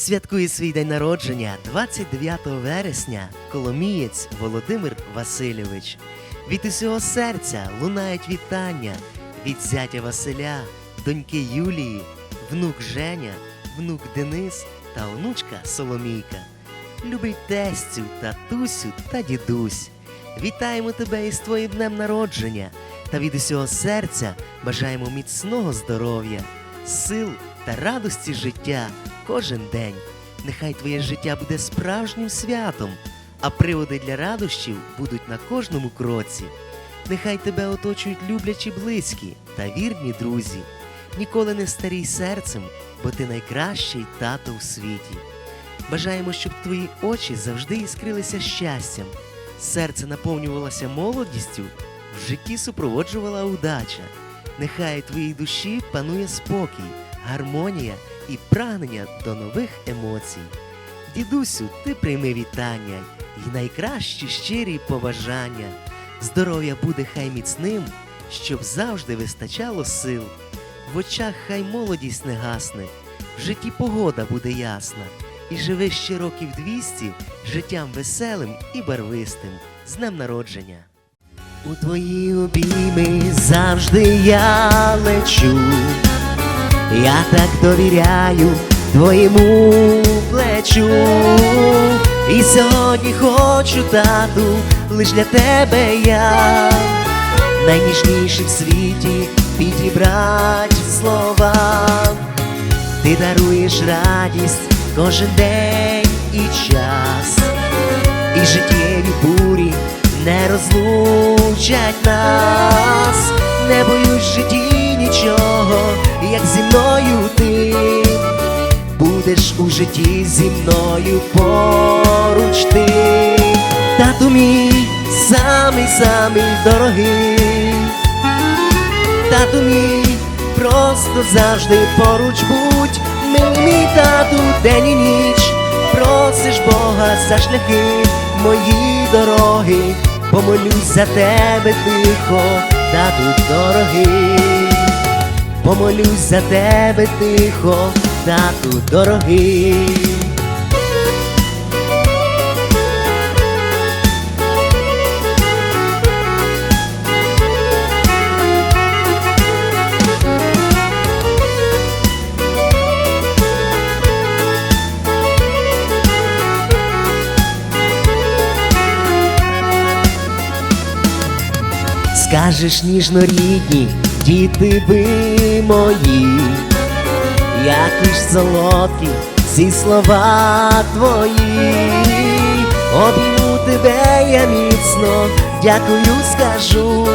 Святкує свій день народження 29 вересня коломієць Володимир Васильович. Від усього серця лунають вітання від зятя Василя, доньки Юлії, внук Женя, внук Денис та онучка Соломійка. Любий тестю, татусю та дідусь. Вітаємо тебе із твоїм днем народження та від усього серця бажаємо міцного здоров'я, сил та радості життя кожен день. Нехай твоє життя буде справжнім святом, а приводи для радощів будуть на кожному кроці. Нехай тебе оточують люблячі близькі та вірні друзі. Ніколи не старій серцем, бо ти найкращий тато у світі. Бажаємо, щоб твої очі завжди іскрилися щастям, серце наповнювалося молодістю, в житті супроводжувала удача. Нехай у твоїй душі панує спокій, гармонія і прагнення до нових емоцій. Дідусю, ти прийми вітання і найкращі щирі побажання. Здоров'я буде хай міцним, щоб завжди вистачало сил. В очах хай молодість не гасне, в житті погода буде ясна, і живи ще років двісті життям веселим і барвистим, з днем народження. У твої обійми завжди я лечу. Я так довіряю твоєму плечу. І сьогодні хочу, тату, лиш для тебе я найніжніші в світі підібрать слова. Ти даруєш радість кожен день і час, і життєві бурі не розлучать нас, не боюсь житті нічого, як зі мною ти. Будеш у житті зі мною поруч ти, тату мій самий самий дорогий, тату мій просто завжди поруч будь, милий мій тату, день і ніч, просиш Бога за шляхи мої дороги, помолюсь за тебе тихо, тату дорогий. Помолюсь за тебе тихо, тату дорогий. Скажеш ніжно рідні, діти ви мої, які ж солодкі ці слова твої, обійму тебе я міцно, дякую скажу.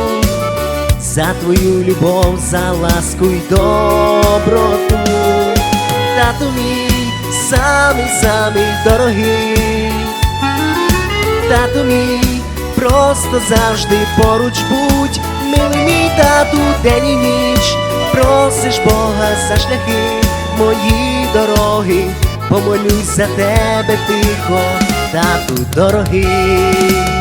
За твою любов, за ласку й доброту, тату мій самий самий дорогий, тату мій, просто завжди поруч будь, милий мій тату, день і ніч, просиш Бога за шляхи мої дороги, помолюсь за тебе тихо, тату дорогий.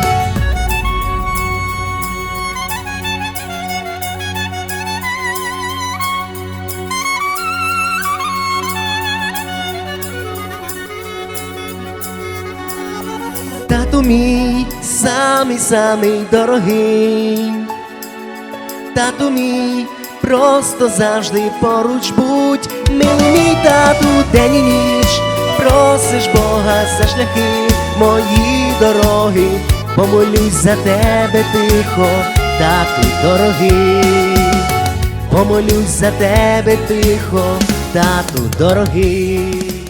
Мій самий самий дорогий, тату мій, просто завжди поруч будь, милий мій тату, день і ніч, просиш Бога за шляхи мої дороги, помолюсь за тебе тихо, тату дорогий, помолюсь за тебе тихо, тату дорогий.